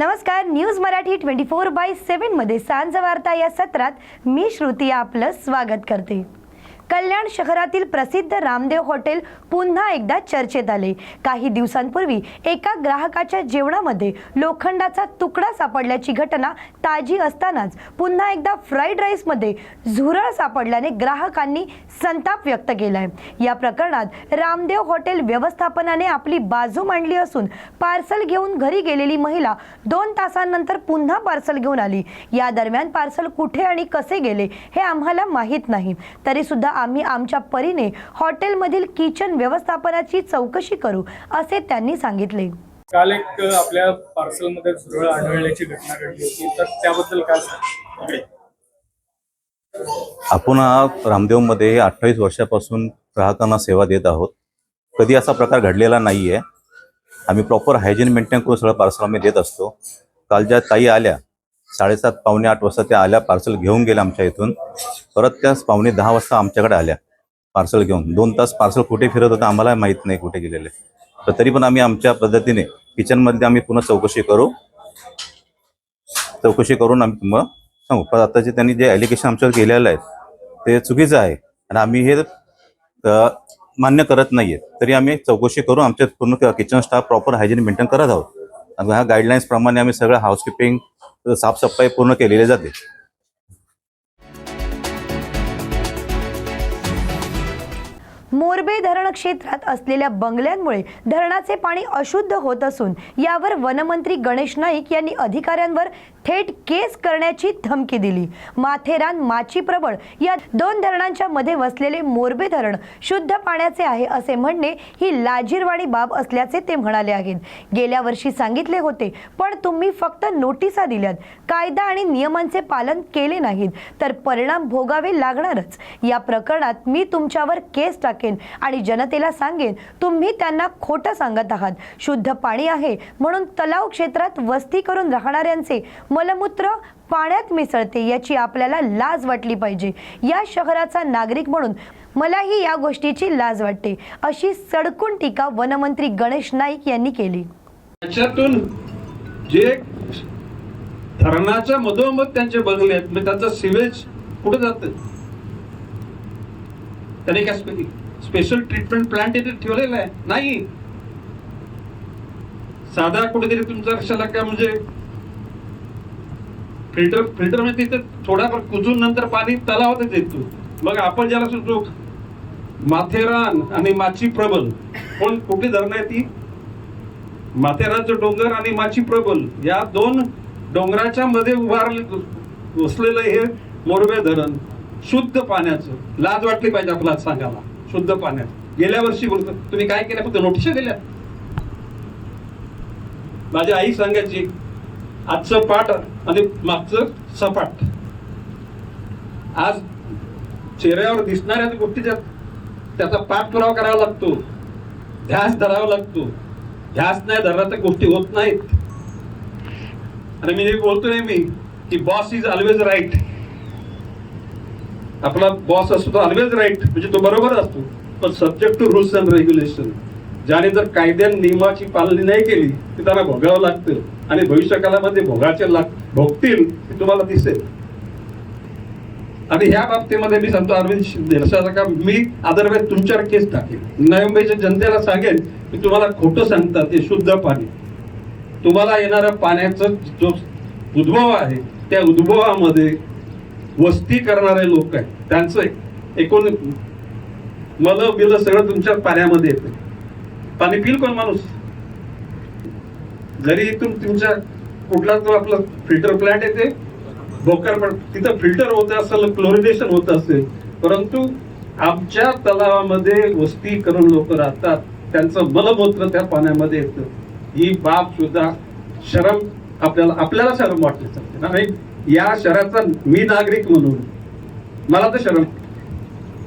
नमस्कार news Marathi twenty four by सेव्हनमध्ये सांज वार्ता या सत्रात मी श्रुती आपलं स्वागत करते. कल्याण शहरातील प्रसिद्ध रामदेव हॉटेल पुन्हा एकदा चर्चेत आले. काही दिवसांपूर्वी एका ग्राहकाच्या जेवणामध्ये लोखंडाचा तुकडा सापडल्याची घटना ताजी असतानाच पुन्हा एकदा फ्राईड राईसमध्ये झुरळ सापडल्याने ग्राहकांनी संताप व्यक्त केलाय. या प्रकरणात रामदेव हॉटेल व्यवस्थापनाने आपली बाजू मांडली असून पार्सल घेऊन घरी गेलेली महिला दोन तासांनंतर पुन्हा पार्सल घेऊन आली. या दरम्यान पार्सल कुठे आणि कसे गेले हे आम्हाला माहीत नाही. तरी सुद्धा आम्ही आमच्या परीने हॉटेलमधील किचन व्यवस्थापनाची चौकशी करू असे त्यांनी सांगितले. काल एक आपल्या पार्सलमध्ये झुरळ आढळल्याची घटना घडली होती. तर त्याबद्दल काय सांगा आपण हा रामदेवमध्ये अठ्ठावीस वर्षापासून ग्राहकांना सेवा देत आहोत. कधी असा प्रकार घडलेला नाही आहे आम्ही प्रॉपर हायजीन मेंटेन करून सगळं पार्सल आम्ही देत असतो. काल ज्या ताई आल्या साडेसात पावणे आठ वाजता त्या आल्या पार्सल घेऊन गेल्या आमच्या इथून. परत त्या पावणे दहा वाजता आमच्याकडे आल्या पार्सल घेऊन. दोन तास पार्सल कुठे फिरत होतं आम्हाला माहीत नाही कुठे गेलेले. तर तरी पण आम्ही आमच्या पद्धतीने किचनमध्ये आम्ही पुन्हा चौकशी करू. चौकशी करून आम्ही तुम्हाला सांगू. पण आता जे त्यांनी जे ॲलिगेशन आमच्यावर केलेलं आहे ते चुकीचं आहे. आणि आम्ही हे मान्य करत नाही आहेत तरी आम्ही चौकशी करून आमच्या पूर्ण kitchen staff proper hygiene maintain करत आहोत. आणि ह्या गाईडलाईन्सप्रमाणे आम्ही सगळं हाऊसकीपिंग साफसफाई पूर्ण केलेली जाते. मोरबे धरण क्षेत्रात असलेल्या बंगल्यांमुळे धरणाचे पाणी अशुद्ध होत असून यावर वनमंत्री गणेश नाईक यांनी अधिकाऱ्यांवर थेट केस करण्याची धमकी दिली. माथेरान माची प्रबळ या दोन धरणांच्या मध्ये वसलेले मोरबे धरण शुद्ध पाण्याचे आहे असे म्हणणे ही लाजीरवाणी बाब असल्याचे ते म्हणाले आहेत. गेल्या वर्षी सांगितले होते पण तुम्ही फक्त नोटिसा दिल्यात. कायदा आणि नियमांचे पालन केले नाहीत तर परिणाम भोगावे लागणारच. या प्रकरणात मी तुमच्यावर केस टाकेन आणि जनतेला सांगेन तुम्ही त्यांना खोटं सांगत आहात. शुद्ध पाणी आहे म्हणून तलाव क्षेत्रात वस्ती करून राहणाऱ्यांचे मलमूत्र पाण्यात मिसळते याची आपल्याला लाज वाटली पाहिजे. या शहराचा नागरिक म्हणून मलाही या गोष्टीची लाज वाटते अशी सडकून टीका वनमंत्री गणेश नाईक यांनी केली. त्याच्यातून जे धरणाच्या मधोमध त्यांचे बंगले आहेत म्हणजे त्यांचं सिवेज कुठे जात? त्याने काय स्पेशल ट्रीटमेंट प्लांट इथे ठेवलेला आहे? नाही. साधा कुठेतरी तुमचा कशाला काय म्हणजे फिल्टर फिल्टर म्हणजे तिथे थोडाफार कुजून नंतर पाणी तलावातच येतो. मग आपण ज्याला सुचतो माथेरान आणि माची प्रबल. कोण कुठली धरणं आहे ती? माथेरानचं डोंगर आणि माची प्रबल. या दोन डोंगराच्या मध्ये उभारले वसलेलं हे मोरबे धरण. शुद्ध पाण्याचं. लाज वाटली पाहिजे आपल्याला सांगायला. शुद्ध पाण्यात गेल्या वर्षी बोलतो तुम्ही काय केलं? फक्त नोटिसा दिल्या? माझी आई सांगायची आजचं पाठ आणि मागचं सपाट. आज चेहऱ्यावर दिसणाऱ्या गोष्टीच्या त्याचा पाठपुरावा करावा लागतो. ध्यास धरावा लागतो. ध्यास नाही धरला तर गोष्टी होत नाहीत. आणि मी बोलतो नेहमी की बॉस इज ऑलवेज राईट आपला बॉस असतो तो ऑलवेज राईट म्हणजे तो बरोबर असतो. पण subject to rules and regulation ज्याने जर कायद्या नियमाची पालनी नाही केली तर त्याला भोगावं लागतं. आणि भविष्यकालामध्ये भोगाचे लाग भोगतील हे तुम्हाला दिसेल. आणि ह्या बाबतीमध्ये मी सांगतो अरविंद शिंदे मी अदरवाईज तुमच्यावर केस टाकेल नवी मुंबईच्या जनतेला सांगेन की तुम्हाला खोटं सांगतात हे शुद्ध पाणी. तुम्हाला येणाऱ्या पाण्याचा जो उद्भव आहे त्या उद्भवामध्ये वस्ती करणारे लोक आहेत. त्यांचं एकूण मल बिल सगळं तुमच्या पाण्यामध्ये येतं पाणी पिल कोण माणूस? जरी इथून तुमच्या कुठला तो आपला फिल्टर प्लांट येते भोकर पण तिथं फिल्टर होत असेल क्लोरिनेशन होत असेल परंतु आमच्या तलावामध्ये वस्ती करून लोक राहतात त्यांचं मलमूत्र त्या पाण्यामध्ये येतं. ही बाब सुद्धा शरम आपल्याला आपल्याला शरम वाटली चालते ना. नाही या शहराचा मी नागरिक म्हणून मला तर शरम.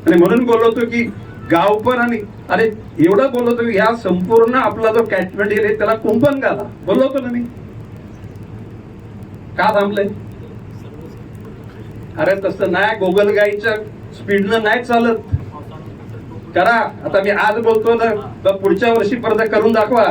आणि म्हणून बोललो होतो की गाव पण आणि अरे एवढं बोलवतो ह्या या संपूर्ण आपला जो कॅटमेंट एरिया त्याला कुंपण घाला. बोलवतो ना मी. का थांबलंय? अरे तसं नाही गोगल गाईच्या स्पीडनं नाही चालत. करा. आता मी आज बोलतो ना तर पुढच्या वर्षी परत करून दाखवा.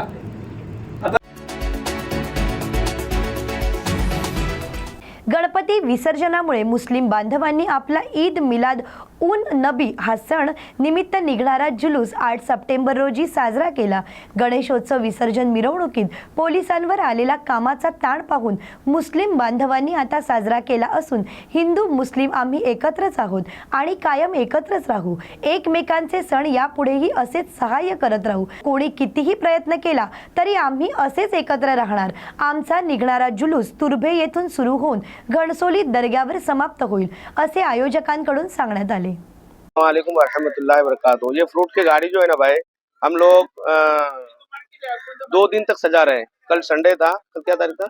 गणपती विसर्जनामुळे मुस्लिम बांधवांनी आपला ईद मिलाद उन नबी हा सण निमित्त निघणारा जुलूस आठ सप्टेंबर रोजी साजरा केला. गणेशोत्सव विसर्जन मिरवणुकीत पोलिसांवर आलेला कामाचा ताण पाहून मुस्लिम बांधवांनी आता साजरा केला असून हिंदू मुस्लिम आम्ही एकत्रच आहोत आणि कायम एकत्रच राहू. एकमेकांचे सण यापुढेही असेच सहाय्य करत राहू. कोणी कितीही प्रयत्न केला तरी आम्ही असेच एकत्र राहणार. आमचा निघणारा जुलूस तुर्भे येथून सुरू होऊन घणसोली दर्ग्यावर समाप्त होईल असे आयोजकांकडून सांगण्यात आले. वालेकुम वरहमतुल्लाहि वबरकातुहू। ये फ्रूट की गाड़ी जो है ना भाई, हम लोग दो दिन तक सजा रहे हैं। कल संडे था। कल क्या तारीख था?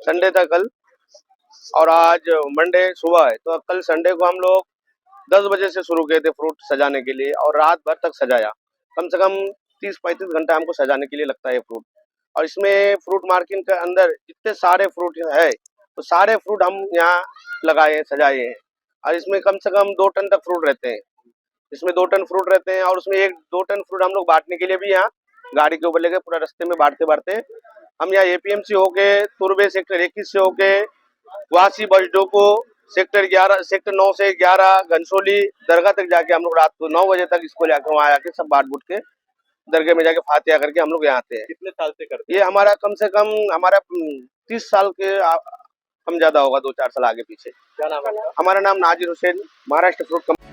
संडे था कल। और आज मंडे सुबह है। तो कल संडे को हम लोग दस बजे से शुरू किए थे फ्रूट सजाने के लिए और रात भर तक सजाया। कम से कम तीस पैंतीस घंटा हमको सजाने के लिए लगता है फ्रूट। और इसमें फ्रूट मार्केट के अंदर जितने सारे फ्रूट है तो सारे फ्रूट हम यहाँ लगाए सजाए हैं। और इसमें कम से कम दो टन तक फ्रूट रहते हैं। इसमें दो टन फ्रूट रहते हैं और उसमें एक दो टन फ्रूट हम लोग बांटने के लिए भी यहाँ गाड़ी के ऊपर लेके पूरा रास्ते में बांटते बांटते हम यहाँ एपीएमसी होके तुरबे सेक्टर इक्कीस से होके वासी बजडोको सेक्टर ग्यारह सेक्टर नौ से ग्यारह घनसोली दरगाह तक जाके हम लोग रात को नौ बजे तक इसको जाके वहाँ आके सब बांट बूट के दरगाह में जाके फातिहा करके हम लोग यहाँ आते हैं। कितने साल से करते ये हमारा कम से कम हमारा तीस साल के आ- कम ज्यादा होगा दो चार साल आगे पीछे क्या नाम है हमारा नाम नाजिर हुसैन महाराष्ट्र फ्रूट कंपनी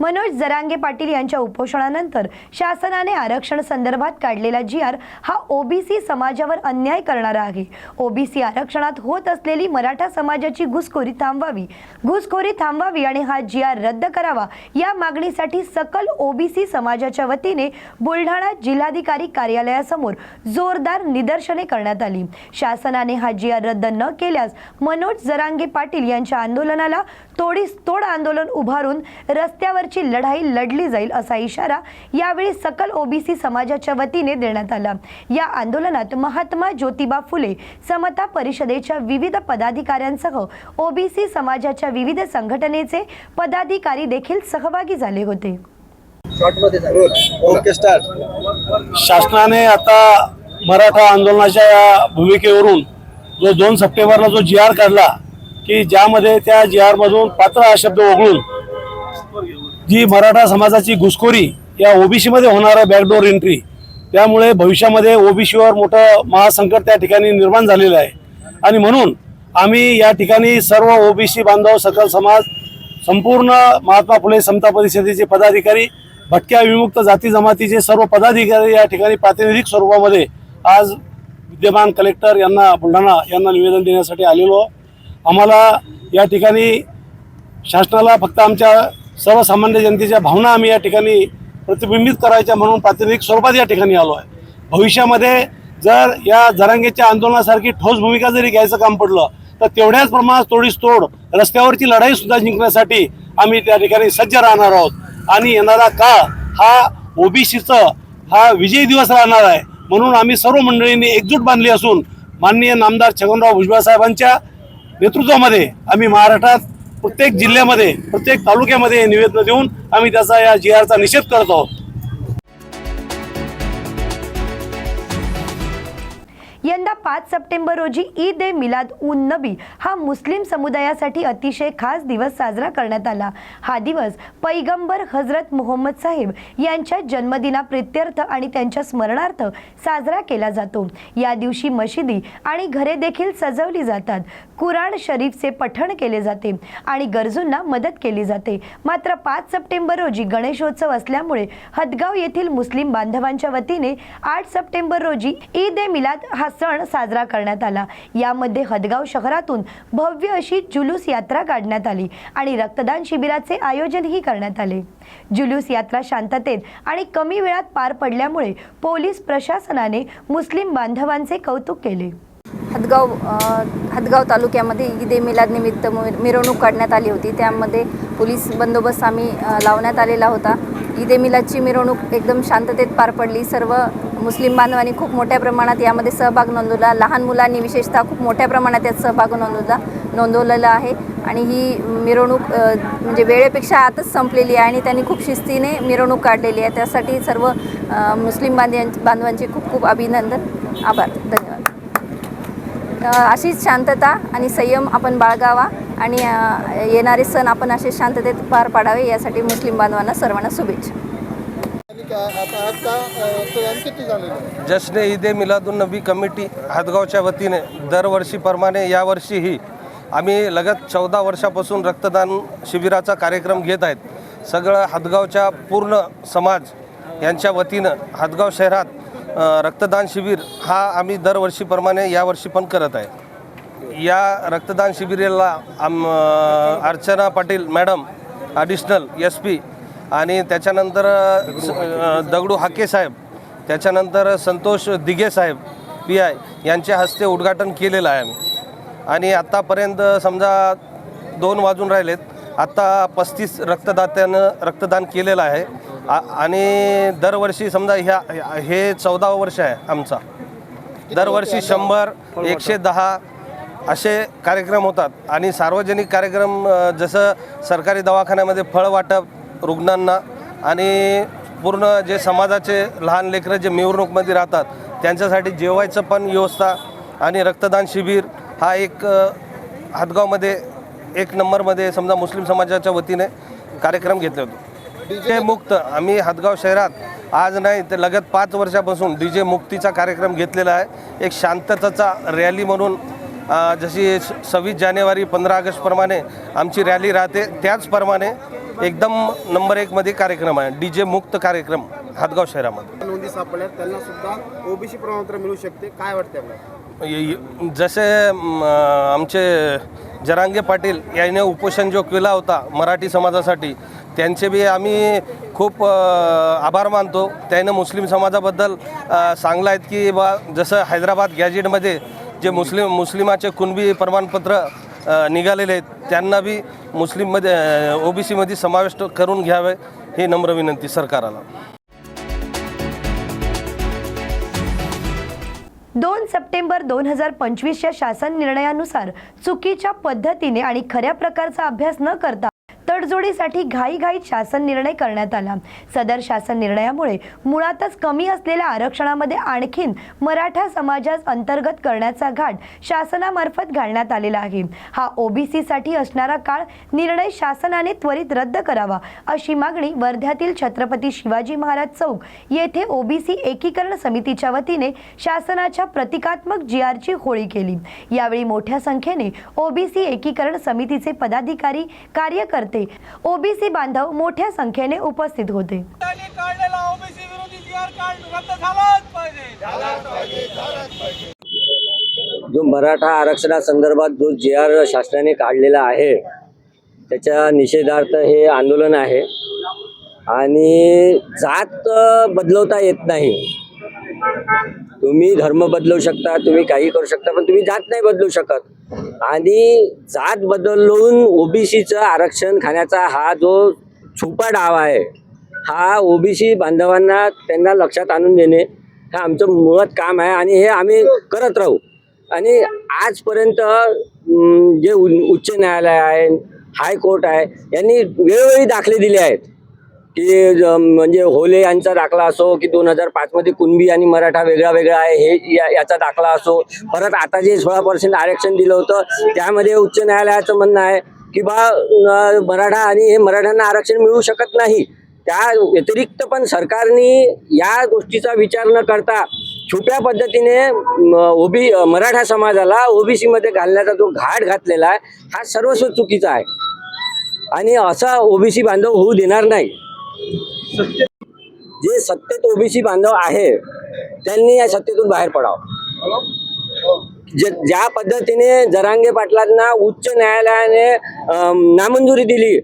मनोज जरांगे पाटील यांच्या उपोषणानंतर शासनाने आरक्षण संदर्भात काढलेला जी आर हा ओबीसी समाजावर अन्याय करणारा आहे. ओबीसी आरक्षणात होत असलेली मराठा समाजाची घुसखोरी थांबवावी. घुसखोरी थांबवावी आणि हा जी आर रद्द करावा या मागणीसाठी सकल ओबीसी समाजाच्या वतीने बुलढाणा जिल्हाधिकारी कार्यालयासमोर जोरदार निदर्शने करण्यात आली. शासनाने हा जी आर रद्द न केल्यास मनोज जरांगे पाटील यांच्या आंदोलनाला तोडीस तोड आंदोलन उभारून रस्त्यावरची लढाई लढली जाईल असा इशारा यावेळी सकल ओबीसी समाजाच्या वतीने देण्यात आला. या आंदोलनात महात्मा ज्योतिबा फुले समता परिषदेच्या विविध पदाधिकाऱ्यांसह ओबीसी समाजाच्या विविध संघटनेचे पदाधिकारी देखील सहभागी झाले होते. ओके स्टार्ट शासनाने आता मराठा आंदोलनाच्या भूमिकेवरून जो दोन सप्टेंबरला जो जी आर काढला की ज्यामध्ये त्या जी आरमधून पात्र हा शब्द वगळून जी मराठा समाजाची घुसखोरी या ओबीसीमध्ये होणारं बॅकडोर एंट्री त्यामुळे भविष्यामध्ये ओबीसीवर मोठं महासंकट त्या ठिकाणी निर्माण झालेलं आहे. आणि म्हणून आम्ही या ठिकाणी सर्व ओबीसी बांधव सकल समाज संपूर्ण महात्मा फुले समता परिषदेचे पदाधिकारी भटक्या विमुक्त जाती जमातीचे सर्व पदाधिकारी या ठिकाणी प्रातिनिधिक स्वरूपामध्ये आज विद्यमान कलेक्टर यांना बुलढाणा यांना निवेदन देण्यासाठी आलेलो आम्हाला या ठिकाणी शासनाला फक्त आमच्या सर्वसामान्य जनतेच्या भावना आम्ही या ठिकाणी प्रतिबिंबित करायच्या म्हणून प्रातिनिधिक स्वरूपात या ठिकाणी आलो आहे. भविष्यामध्ये जर या जरांगेच्या आंदोलनासारखी ठोस भूमिका जरी घ्यायचं काम पडलं तर तेवढ्याच प्रमाणात तोडीस तोड रस्त्यावरची लढाई सुद्धा जिंकण्यासाठी आम्ही त्या ठिकाणी सज्ज राहणार आहोत. आणि येणारा काळ हा ओबीसीचं हा विजयी दिवस राहणार आहे. म्हणून आम्ही सर्व मंडळींनी एकजूट बांधली असून माननीय नामदार छगनराव भुजबळ साहेबांच्या नेतृत्वामध्ये आम्ही महाराष्ट्रात प्रत्येक जिल्ह्यामध्ये प्रत्येक तालुक्यामध्ये निवेदन देऊन आम्ही त्याचा या जी आरचा निषेध करत आहोत. पाच सप्टेंबर रोजी ईद ए मिलाद उन नबी हा मुस्लिम समुदायासाठी अतिशय खास दिवस साजरा करण्यात आला. हा दिवस पैगंबर हजरत मोहम्मद साहेब यांच्या जन्मदिना प्रित्यर्थ आणि त्यांच्या स्मरणार्थ साजरा केला जातो. या दिवशी मशिदी आणि घरे देखील सजवली जातात. कुराण शरीफचे पठण केले जाते आणि गरजूंना मदत केली जाते. मात्र पाच सप्टेंबर रोजी गणेशोत्सव असल्यामुळे हदगाव येथील मुस्लिम बांधवांच्या वतीने आठ सप्टेंबर रोजी ईद ए मिलाद हा सण साजरा करण्यात आला. यामध्ये हदगाव शहरातून भव्य अशी जुलूस यात्रा काढण्यात आली आणि रक्तदान शिबिराचे आयोजनही करण्यात आले. जुलूस यात्रा शांततेत आणि कमी वेळात पार पडल्यामुळे पोलीस प्रशासनाने मुस्लिम बांधवांचे कौतुक केले. हदगाव हदगाव तालुक्यामध्ये ईद ए मिलाद मिरवणूक काढण्यात आली होती. त्यामध्ये पोलीस बंदोबस्त आम्ही लावण्यात आलेला होता. ईद ए मिलादची मिरवणूक एकदम शांततेत पार पडली. सर्व मुस्लिम बांधवांनी खूप मोठ्या प्रमाणात यामध्ये सहभाग नोंदवला. लहान मुलांनी विशेषतः खूप मोठ्या प्रमाणात यात सहभाग नोंदवला नोंदवलेला आहे. आणि ही मिरवणूक म्हणजे वेळेपेक्षा आतच संपलेली आहे आणि त्यांनी खूप शिस्तीने मिरवणूक काढलेली आहे. त्यासाठी सर्व मुस्लिम बांधवां बांधवांचे खूप खूप अभिनंदन. आभार. धन्यवाद. अशीच शांतता आणि संयम आपण बाळगावा आणि येणारे सण आपण असे शांततेत पार पाडावे यासाठी मुस्लिम बांधवांना सर्वांना शुभेच्छा आता आज का रक्तदान किती झालेलं आहे जश्न ईद ए मिलादुलनबी कमिटी हातगावच्या वतीने दरवर्षीप्रमाणे यावर्षीही आम्ही लगत चौदा वर्षापासून रक्तदान शिबिराचा कार्यक्रम घेत आहेत. सगळं हातगावच्या पूर्ण समाज यांच्या वतीनं हातगाव शहरात रक्तदान शिबिर हा आम्ही दरवर्षीप्रमाणे यावर्षी पण करत आहे. या रक्तदान शिबिराला आम Archana Patil madam additional S P आणि त्याच्यानंतर स- दगडू हाके साहेब त्याच्यानंतर संतोष दिघे साहेब पी आय यांच्या हस्ते उद्घाटन केलेलं आहे आम्ही. आणि आत्तापर्यंत समजा दोन वाजून राहिलेत आत्ता पस्तीस रक्तदात्यानं रक्तदान केलेलं आहे. आणि दरवर्षी समजा ह्या हे चौदावं वर्ष आहे आमचा. दरवर्षी शंभर एकशे दहा असे कार्यक्रम होतात. आणि सार्वजनिक कार्यक्रम जसं सरकारी दवाखान्यामध्ये फळ वाटप रुग्णांना आणि पूर्ण जे समाजाचे लहान लेकरं जे मिरवणूकमध्ये राहतात त्यांच्यासाठी जेवायचं पण व्यवस्था आणि रक्तदान शिबिर हा एक हातगावमध्ये एक नंबरमध्ये समजा मुस्लिम समाजाच्या वतीने कार्यक्रम घेतले होते. डी जे मुक्त आम्ही हातगाव शहरात आज नाही तर लगत पाच वर्षापासून डी जे मुक्तीचा कार्यक्रम घेतलेला आहे. एक शांततेचा रॅली म्हणून जशी सव्वीस जानेवारी पंधरा ऑगस्टप्रमाणे आमची रॅली राहते त्याचप्रमाणे एकदम नंबर एकमध्ये कार्यक्रम आहे. डी जे मुक्त कार्यक्रम हातगाव शहरामध्ये. नोंदी सापडल्यात. त्यांना सुद्धा ओबीसी प्रमाणपत्र मिळू शकते. काय वाटते आपल्याला? जसे आमचे जरांगे पाटील याने उपोषण जो केला होता मराठी समाजासाठी त्यांचे बी आम्ही खूप आभार मानतो. त्यानं मुस्लिम समाजाबद्दल सांगलं आहेत की बा जसं हैदराबाद गॅजेटमध्ये जे मुस्लिम मुस्लिमाचे कुणबी प्रमाणपत्र निघालेले आहेत. त्यांना बी मुस्लिममध्ये ओ बी सीमध्ये समाविष्ट करून घ्यावे ही नम्र विनंती सरकाराला. दोन सप्टेंबर दोन हजार पंचवीसच्या शासन निर्णयानुसार चुकीच्या पद्धतीने आणि खऱ्या प्रकारचा अभ्यास न करता तडजोडीसाठी घाईघाईत शासन निर्णय करण्यात आला. सदर शासन निर्णयामुळे मुळातच कमी असलेल्या आरक्षणामध्ये आणखीन मराठा समाजास अंतर्गत करण्याचा घाट शासनामार्फत घालण्यात आलेला आहे. हा ओबीसीसाठी असणारा काळ निर्णय शासनाने त्वरित रद्द करावा अशी मागणी वर्ध्यातील छत्रपती शिवाजी महाराज चौक येथे ओबीसी एकीकरण समितीच्या वतीने शासनाच्या प्रतिकात्मक जी आरची होळी केली. यावेळी मोठ्या संख्येने ओबीसी एकीकरण समितीचे पदाधिकारी कार्यकर्ते ओबीसी बांधव मोठ्या संख्येने उपस्थित होते. त्यांनी काढलेला ओबीसी विरोधी जी आर कार्ड रद्द झालाच पाहिजे. जो मराठा आरक्षणासंदर्भात जो जी आर शासनाने काढलेला आहे त्याच्या निषेधार्थ हे आंदोलन आहे. आणि जात बदलवता येत नाही. तुम्ही धर्म बदलू शकता तुम्ही काही करू शकता पण तुम्ही जात नाही बदलू शकत. आणि जात बदलून ओबीसीचं आरक्षण खाण्याचा हा जो छुपा डाव आहे हा ओबीसी बांधवांना त्यांना लक्षात आणून देणे हे आमचं मुळात काम आहे आणि हे आम्ही करत राहू. आणि आजपर्यंत जे उ- उच्च न्यायालय आहे हायकोर्ट आहे यांनी वेळोवेळी दाखले दिले आहेत. की म्हणजे होले यांचा दाखला असो की दोन हजार पाचमध्ये कुणबी आणि मराठा वेगळा वेगळा आहे हे या- याचा दाखला असो. परत आता जे सोळा पर्सेंट आरक्षण दिलं होतं त्यामध्ये उच्च न्यायालयाचं म्हणणं आहे की बा मराठा आणि हे मराठ्यांना आरक्षण मिळू शकत नाही. त्या व्यतिरिक्त पण सरकारने या गोष्टीचा विचार न करता छुप्या पद्धतीने ओबी मराठा समाजाला ओबीसीमध्ये घालण्याचा जो घाट घातलेला आहे हा सर्वस्व चुकीचा आहे. आणि असा ओबीसी बांधव होऊ देणार नाही. जे सत्तेत ओबीसी बांधव आहे त्यांनी या सत्तेतून बाहेर पडावं. जे ज्या पद्धतीने जरांगे पाटलांना उच्च न्यायालयाने नामंजुरी दिली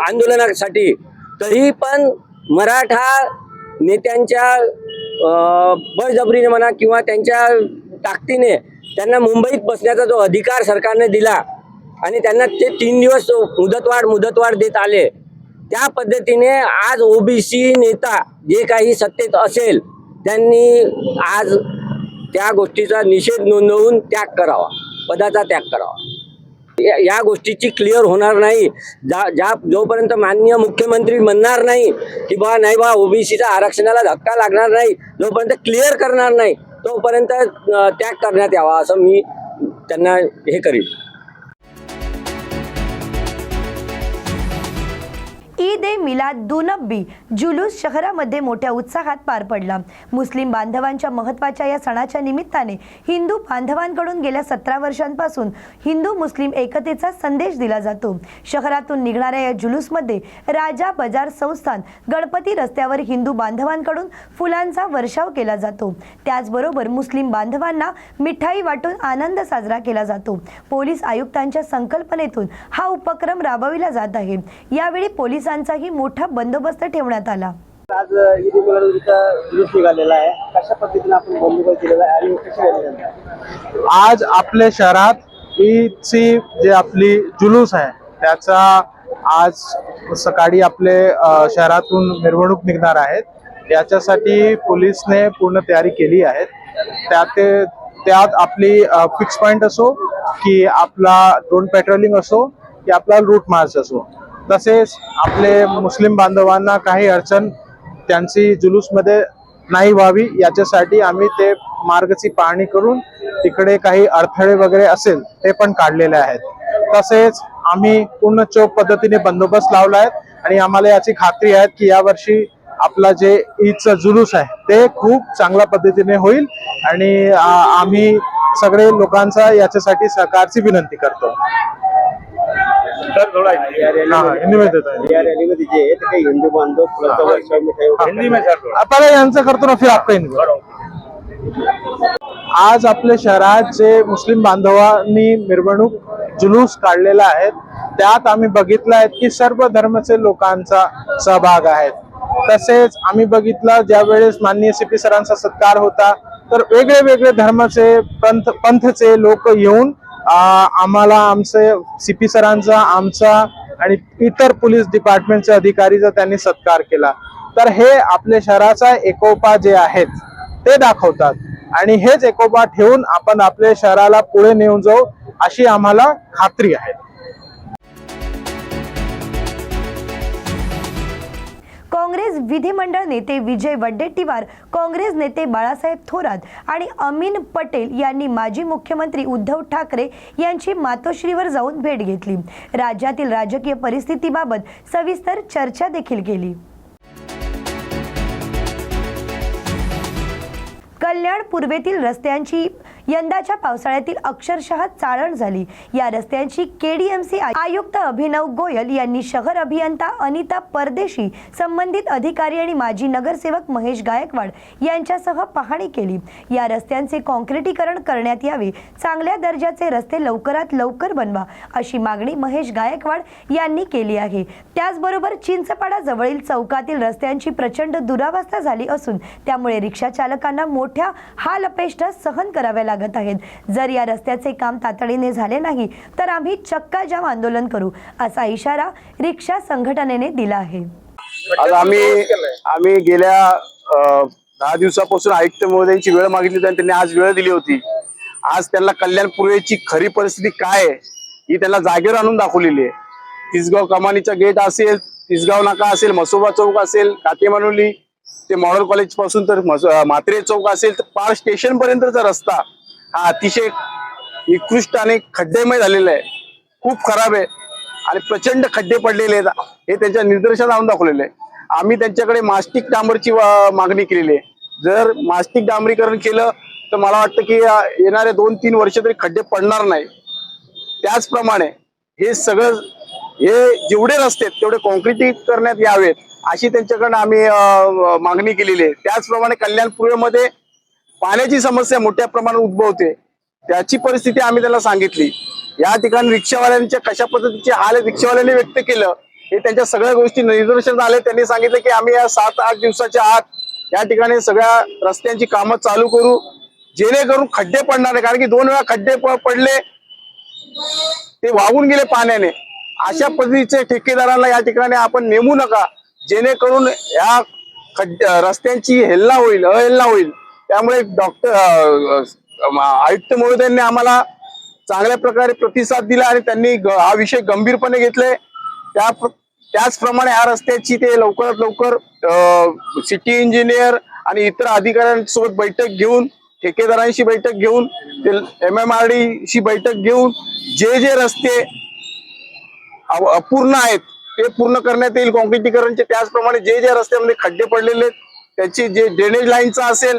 आंदोलनासाठी तरी पण मराठा नेत्यांच्या बळजबरीने म्हणा किंवा त्यांच्या ताकदीने त्यांना मुंबईत बसण्याचा जो अधिकार सरकारने दिला आणि त्यांना ते तीन दिवस मुदतवाढ मुदतवाढ देत आले त्या पद्धतीने आज ओबीसी नेता जे काही सत्तेत असेल त्यांनी आज त्या गोष्टीचा निषेध नोंदवून त्याग करावा पदाचा त्याग करावा. या- या गोष्टीची क्लिअर होणार नाही. ज्या ज्या जोपर्यंत माननीय मुख्यमंत्री म्हणणार नाही की बा नाही बा ओबीसीच्या आरक्षणाला धक्का लागणार नाही जोपर्यंत क्लिअर करणार नाही तोपर्यंत त्याग करण्यात यावा असं मी त्यांना हे करीन. ईद ए मिलाद दुनब्बी जुलूस शहरामध्ये मोठ्या उत्साहात पार पडला. मुस्लिम बांधवांच्या महत्त्वाच्या या सणाच्या निमित्ताने हिंदू बांधवांकडून गेल्या सतरा वर्षांपासून हिंदू मुस्लिम एकतेचा संदेश दिला जातो. शहरातून निघणाऱ्या या जुलूसमध्ये राजा बाजार संस्थान गणपती रस्त्यावर हिंदू बांधवांकडून फुलांचा वर्षाव केला जातो. त्याचबरोबर मुस्लिम बांधवांना मिठाई वाटून आनंद साजरा केला जातो. पोलीस आयुक्तांच्या संकल्पनेतून हा उपक्रम राबविला जात आहे. यावेळी पोलिसांचाही मोठा बंदोबस्त ठेवण्यात आला. आज ईद निघालेला आहे. कशा पद्धतीने आपण बंदोबस्त केलेला आहे आणि कशी आज आपल्या शहरात ईदची जे आपली जुलूस आहे त्याचा आज सकाळी आपले शहरातून मिरवणूक निघणार आहेत. याच्यासाठी पोलीसने पूर्ण तयारी केली आहे. त्यात त्यात आपली फिक्स पॉइंट असो की आपला ड्रोन पेट्रोलिंग असो की आपला रूट मार्च असो. तसेच आपले मुस्लिम बांधवांना काही अडचण त्यांची जुलूसमध्ये नाही व्हावी याच्यासाठी आम्ही ते मार्गाची पाहणी करून तिकडे काही अडथळे वगैरे असेल ते पण काढलेले आहेत. तसेच आम्ही पूर्ण चोख पद्धतीने बंदोबस्त लावला आहे आणि आम्हाला याची खात्री आहे की यावर्षी आपला जे ईदचा जुलूस आहे ते खूप चांगल्या पद्धतीने होईल आणि आम्ही सगळे लोकांचा याच्यासाठी सहकारची विनंती करतो. हा, हिंदी में देता. है या ते हिंदू बांधव फुलांचा वर्षाव मिठाई वगैरे पहले यांचं करतो ना फिर आपका हिंदी आज आपल्या शहरात जे मुस्लिम बांधवांनी मिरवणूक जुलूस काढलेला आहे त्यात आम्ही बघितलं आहे की सर्व धर्माचे लोकांचा सहभाग आहे. तसेच आम्ही बघितलं ज्या वेळेस माननीय सीपी सरांचा सत्कार होता तर वेगळे वेगळे धर्माचे पंथ पंथचे लोक येऊन आम्हाला आमचे सीपी सरांचा आमचा आणि इतर पोलीस डिपार्टमेंटचे अधिकारीचा त्यांनी सत्कार केला. तर हे आपल्या शहराचा एकोपा जे आहेत ते दाखवतात. आणि हेच एकोपा ठेवून आपण आपल्या शहराला पुढे नेऊन जाऊ अशी आम्हाला खात्री आहे. काँग्रेस विधिमंडळ नेते विजय वडेट्टीवार काँग्रेस नेते बाळासाहेब थोरात आणि अमीन पटेल यांनी माजी मुख्यमंत्री उद्धव ठाकरे यांची मातोश्रीवर जाऊन भेट घेतली. राज्यातील राजकीय परिस्थितीबाबत सविस्तर चर्चा देखील केली. कल्याण पूर्वेतील रस्त्यांची यंदाच्या पावसाळ्यातील अक्षरशः चाळण झाली. या रस्त्यांची केडीएमसी आयुक्त अभिनव गोयल यांनी शहर अभियंता अनिता परदेशी संबंधित अधिकारी आणि माजी नगरसेवक महेश गायकवाड यांच्यासह पाहणी केली. या रस्त्यांचे कॉन्क्रिटीकरण करण्यात यावे. चांगल्या दर्जाचे रस्ते लवकरात लवकर बनवा अशी मागणी महेश गायकवाड यांनी केली आहे. त्याचबरोबर चिंचपाडा जवळील चौकातील रस्त्यांची प्रचंड दुरावस्था झाली असून त्यामुळे रिक्षा चालकांना मोठ्या हाल अपेष्टा सहन कराव्या लागत आहेत. जर या रस्त्याचे काम तातडीने झाले नाही तर आम्ही चक्का जाम आंदोलन करू असा इशारा रिक्षा संघटनेने दिला आहे. आज आम्ही आम्ही गेल्या दहा दिवसापासून आयुक्त महोदयांची वेळ मागितली होती आणि त्यांनी आज वेळ दिली होती. आज त्यांना कल्याण पूर्वेची खरी परिस्थिती काय आहे ही त्यांना जागेवर आणून दाखवलेली आहे. तिसगाव कमानीचा गेट असेल तिसगाव नाका असेल मसोबा चौक असेल कातेमानोली ते मॉडेल कॉलेजपासून तर मस- म्हात्रे चौक असेल तर पार स्टेशन पर्यंतचा रस्ता. हा अतिशय निकृष्ट आणि खड्डेमय झालेला आहे. खूप खराब आहे. आणि प्रचंड खड्डे पडलेले आहेत. हे त्यांच्या निदर्शनात आणून दाखवलेले आहे. आम्ही त्यांच्याकडे मास्टिक डांबरची मागणी केलेली आहे. जर मास्टिक डांबरीकरण केलं तर मला वाटतं की येणाऱ्या येणारे दोन तीन वर्ष तरी खड्डे पडणार नाही. त्याचप्रमाणे हे सगळं हे जेवढे रस्ते आहेत तेवढे कॉन्क्रिटीत करण्यात यावेत अशी त्यांच्याकडनं आम्ही मागणी केलेली आहे. त्याचप्रमाणे कल्याण पूर्वेमध्ये पाण्याची समस्या मोठ्या प्रमाणात उद्भवते त्याची परिस्थिती आम्ही त्याला सांगितली. या ठिकाणी रिक्षावाल्यांच्या कशा पद्धतीचे हाल रिक्षावाल्यांनी व्यक्त केलं. हे त्यांच्या सगळ्या गोष्टी निदर्शन आले. त्यांनी सांगितलं की आम्ही या सात आठ दिवसाच्या आत या ठिकाणी सगळ्या रस्त्यांची कामं चालू करू जेणेकरून खड्डे पडणार नाही कारण की दोन वेळा खड्डे पडले ते वाहून गेले पाण्याने. अशा पद्धतीचे ठेकेदारांना या ठिकाणी आपण नेमू नका. जेणेकरून या खड्डे रस्त्यांची हेल्ला होईल अहेल्ला होईल. त्यामुळे डॉक्टर आयुक्त महोदयांनी आम्हाला चांगल्या प्रकारे प्रतिसाद दिला आणि त्यांनी हा विषय गंभीरपणे घेतले त्या त्याचप्रमाणे या रस्त्याची ते लवकरात लवकर सिटी इंजिनियर आणि इतर अधिकाऱ्यांसोबत बैठक घेऊन ठेकेदारांशी बैठक घेऊन ते एम एम आर डी शी बैठक घेऊन जे जे रस्ते अपूर्ण आहेत ते पूर्ण करण्यात येईल. कॉन्क्रिटीकरणचे त्याचप्रमाणे जे जे रस्त्यामध्ये खड्डे पडलेले आहेत त्याची जे ड्रेनेज लाईनचा असेल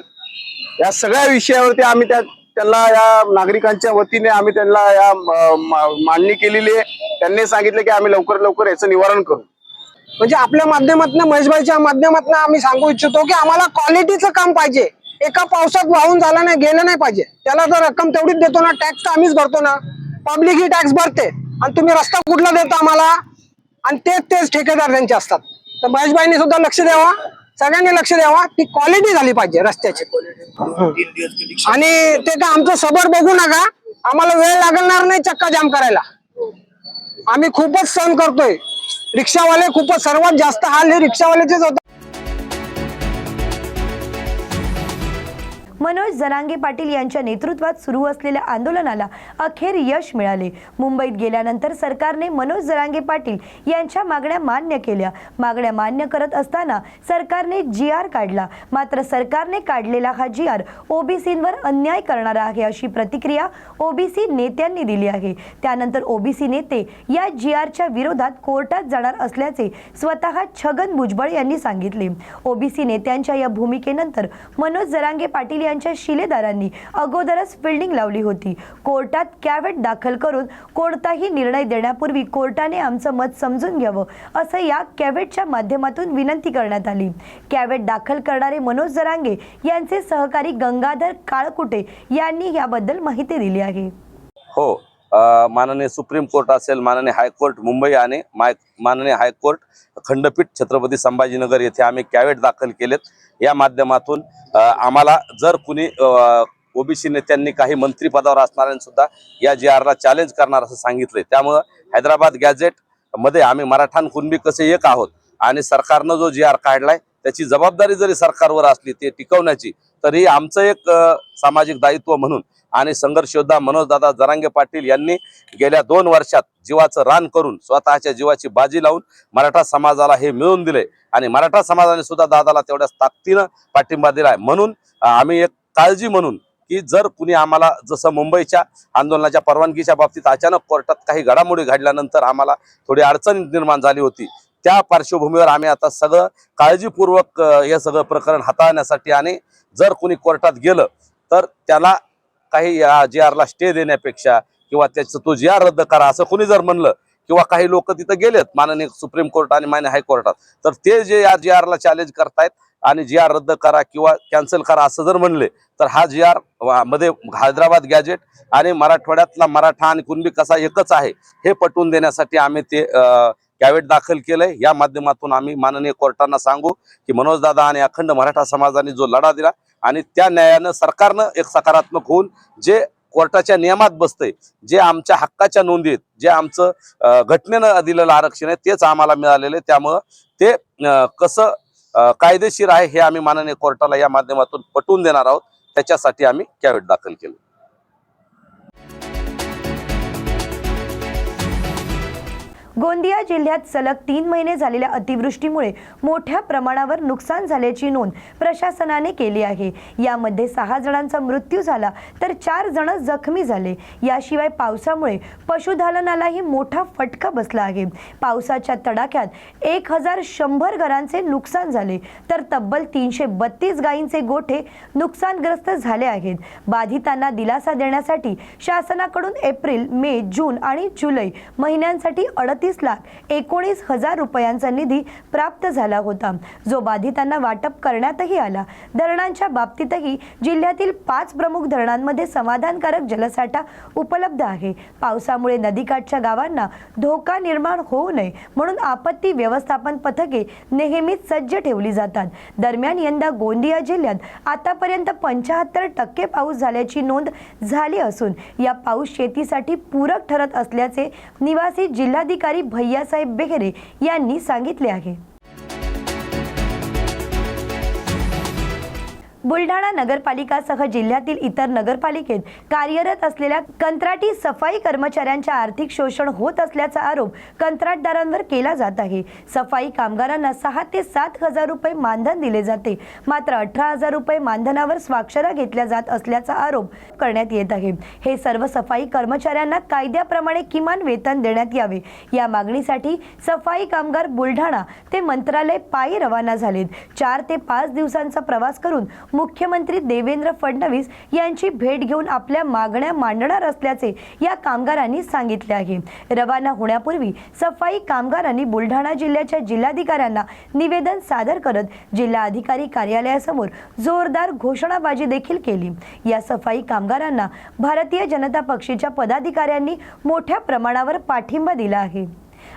या सगळ्या विषयावरती आम्ही त्या त्यांना या नागरिकांच्या वतीने आम्ही त्यांना या मांडणी केलेली आहे. त्यांनी सांगितलं की आम्ही लवकर लवकर याचं निवारण करू. म्हणजे आपल्या माध्यमातून महेशभाईच्या माध्यमातून आम्ही सांगू इच्छितो की आम्हाला क्वालिटीचं काम पाहिजे. एका पावसात वाहून झालं नाही गेलं नाही पाहिजे. त्याला जर रक्कम तेवढीच देतो ना टॅक्स तर आम्हीच भरतो ना. पब्लिक ही टॅक्स भरते. आणि तुम्ही रस्ता कुठला देता आम्हाला? आणि तेच तेच ठेकेदार त्यांचे असतात. तर महेशभाईने सुद्धा लक्ष द्यावा. सगळ्यांनी लक्ष द्यावा ती क्वालिटी झाली पाहिजे रस्त्याची. आणि ते का आमचं सबर बघू नका आम्हाला वेळ लागणार नाही चक्का जाम करायला. आम्ही खूपच सहन करतोय. रिक्षावाले खूपच सर्वात जास्त हाल हे रिक्षावाल्याचेच होतात. मनोज जनांगे पाटील यांच्या नेतृत्वात सुरू असलेल्या आंदोलनाला अखेर यश मिळाले. मुंबईत गेल्यानंतर सरकारने मनोज जरांगे पाटील यांच्या मागण्या मान्य केल्या. मागण्या मान्य करत असताना सरकारने जी आर काढला. मात्र सरकारने काढलेला हा जी आर ओबीसींवर अन्याय करणारा आहे अशी प्रतिक्रिया ओबीसी नेत्यांनी दिली आहे. त्यानंतर ओबीसी नेते या जी आरच्या विरोधात कोर्टात जाणार असल्याचे स्वतः छगन भुजबळ यांनी सांगितले. ओबीसी नेत्यांच्या या भूमिकेनंतर मनोज जरांगे पाटील यांनी यांच्या शिलेदारांनी अगोदरच फिल्डिंग लावली होती. कोर्टात कॅवेट दाखल करून कोणताही निर्णय देण्यापूर्वी कोर्टाने आमचं मत समजून घ्यावं असं या कॅवेटच्या माध्यमातून विनंती करण्यात आली. कॅवेट दाखल करणारे मनोज जरांगे यांचे सहकारी गंगाधर काळकुटे यांनी याबद्दल माहिती दिली आहे. हो माननीय सुप्रीम कोर्ट असेल माननीय हायकोर्ट मुंबई आणि माय माननीय हायकोर्ट खंडपीठ छत्रपती संभाजीनगर येथे आम्ही कॅवेट दाखल केलेत. या माध्यमातून आम्हाला जर कुणी ओबीसी नेत्यांनी काही मंत्रिपदावर असणाऱ्यांसुद्धा या जी आरला चॅलेंज करणार असं सांगितलंय. त्यामुळं हैदराबाद गॅझेटमध्ये आम्ही मराठान कुणबी कसे एक आहोत आणि सरकारनं जो जी आर काढलाय त्याची जबाबदारी जरी सरकारवर असली ते टिकवण्याची तरी आमचं एक सामाजिक दायित्व म्हणून आणि संघर्ष योद्धा मनोजदादा जरांगे पाटील यांनी गेल्या दोन वर्षात जीवाचं रान करून स्वतःच्या जीवाची बाजी लावून मराठा समाजाला हे मिळवून दिले. आणि मराठा समाजाने सुद्धा दादाला तेवढ्याच ताकदीनं पाठिंबा दिलाय. म्हणून आम्ही एक काळजी म्हणून की जर कुणी आम्हाला जसं मुंबईच्या आंदोलनाच्या परवानगीच्या बाबतीत अचानक कोर्टात काही घडामोडी घडल्यानंतर आम्हाला थोडी अडचण निर्माण झाली होती त्या पार्श्वभूमीवर आम्ही आता सगळं काळजीपूर्वक हे सगळं प्रकरण हाताळण्यासाठी आणि जर कुणी कोर्टात गेलं तर त्याला काही या जी आरला स्टे देण्यापेक्षा किंवा त्याचं तो जी आर रद्द करा असं कुणी जर म्हणलं किंवा काही लोक तिथं गेलेत माननीय सुप्रीम कोर्ट आणि मान्य हायकोर्टात तर ते जे या जी आरला चॅलेंज करतायत आणि जी आर रद्द करा किंवा कॅन्सल करा असं जर म्हणले तर हा जी आरमध्ये हैदराबाद गॅजेट आणि मराठवाड्यातला मराठा आणि कुणबी कसा एकच आहे हे पटवून देण्यासाठी आम्ही ते अं, कॅवेट दाखल केलंय. या माध्यमातून आम्ही माननीय कोर्टांना सांगू की मनोजदादा आणि अखंड मराठा समाजाने जो लढा दिला आणि त्या न्यायानं सरकारनं एक सकारात्मक होऊन जे कोर्टाच्या नियमात बसतंय जे आमच्या हक्काच्या नोंदीत जे आमचं घटनेनं दिलेलं आरक्षण आहे तेच आम्हाला मिळालेलं आहे. त्यामुळं ते कसं कायदेशीर आहे हे आम्ही माननीय कोर्टाला या माध्यमातून पटवून देणार आहोत. त्याच्यासाठी आम्ही कॅवेट दाखल केलं. गोंदिया जिल्ह्यात सलग तीन महिने झालेल्या अतिवृष्टीमुळे मोठ्या प्रमाणावर नुकसान झाल्याची नोंद प्रशासनाने केली आहे. यामध्ये सहा जणांचा मृत्यू झाला तर चार जण जखमी झाले. याशिवाय पावसामुळे पशुधालनालाही मोठा फटका बसला आहे. पावसाच्या तडाख्यात एक हजार शंभर घरांचे नुकसान झाले तर तब्बल तीनशे बत्तीस गायींचे गोठे नुकसानग्रस्त झाले आहेत. बाधितांना दिलासा देण्यासाठी शासनाकडून एप्रिल मे जून आणि जुलै महिन्यांसाठी अडतीस लाख एकोणीस हजार रुपयांचा निधी प्राप्त झाला होता. जो बाधितांना वाटप करण्यातही आला. धरणांच्या बाबतीतही जिल्ह्यातील पाच प्रमुख धरणांमध्ये समाधानकारक जलसाठा उपलब्ध आहे. पावसामुळे नदीकाठच्या गावांना धोका निर्माण होऊ नये म्हणून आपत्ती व्यवस्थापन पथके नेहमीच सज्ज ठेवली जातात. दरम्यान यंदा गोंदिया जिल्ह्यात आतापर्यंत पंच्याहत्तर टक्के पाऊस झाल्याची नोंद झाली असून या पाऊस शेतीसाठी पूरक ठरत असल्याचे निवासी जिल्हाधिकारी भैयासाहेब बेहेरे यांनी सांगितले आहे. बुलढाणा नगरपालिकासह जिल्ह्यातील इतर नगरपालिकेत कार्यरत असलेल्या कंत्राटी सफाई कर्मचाऱ्यांच्या आर्थिक शोषण होत असल्याचा आरोप कंत्राटदारांवर केला जात आहे. सफाई कामगारांना सहा ते सात हजार रुपये मानधन दिले जाते. मात्र अठरा हजार रुपये मानधनावर स्वाक्षऱ्या घेतल्या जात असल्याचा आरोप करण्यात येत आहे. हे सर्व सफाई कर्मचाऱ्यांना कायद्याप्रमाणे किमान वेतन देण्यात यावे. या मागणीसाठी सफाई कामगार बुलढाणा ते मंत्रालय पायी रवाना झालेत. चार ते पाच दिवसांचा प्रवास करून मुख्यमंत्री देवेंद्र फडणवीस यांची भेट घेऊन आपल्या मागण्या मांडणार असल्याचे या कामगारांनी सांगितले आहे. रवाना होण्यापूर्वी सफाई कामगारांनी बुलढाणा जिल्ह्याच्या जिल्हाधिकाऱ्यांना निवेदन सादर करत जिल्हा अधिकारी कार्यालयासमोर जोरदार घोषणाबाजी देखील केली. या सफाई कामगारांना भारतीय जनता पक्षाच्या पदाधिकाऱ्यांनी मोठ्या प्रमाणावर पाठिंबा दिला आहे.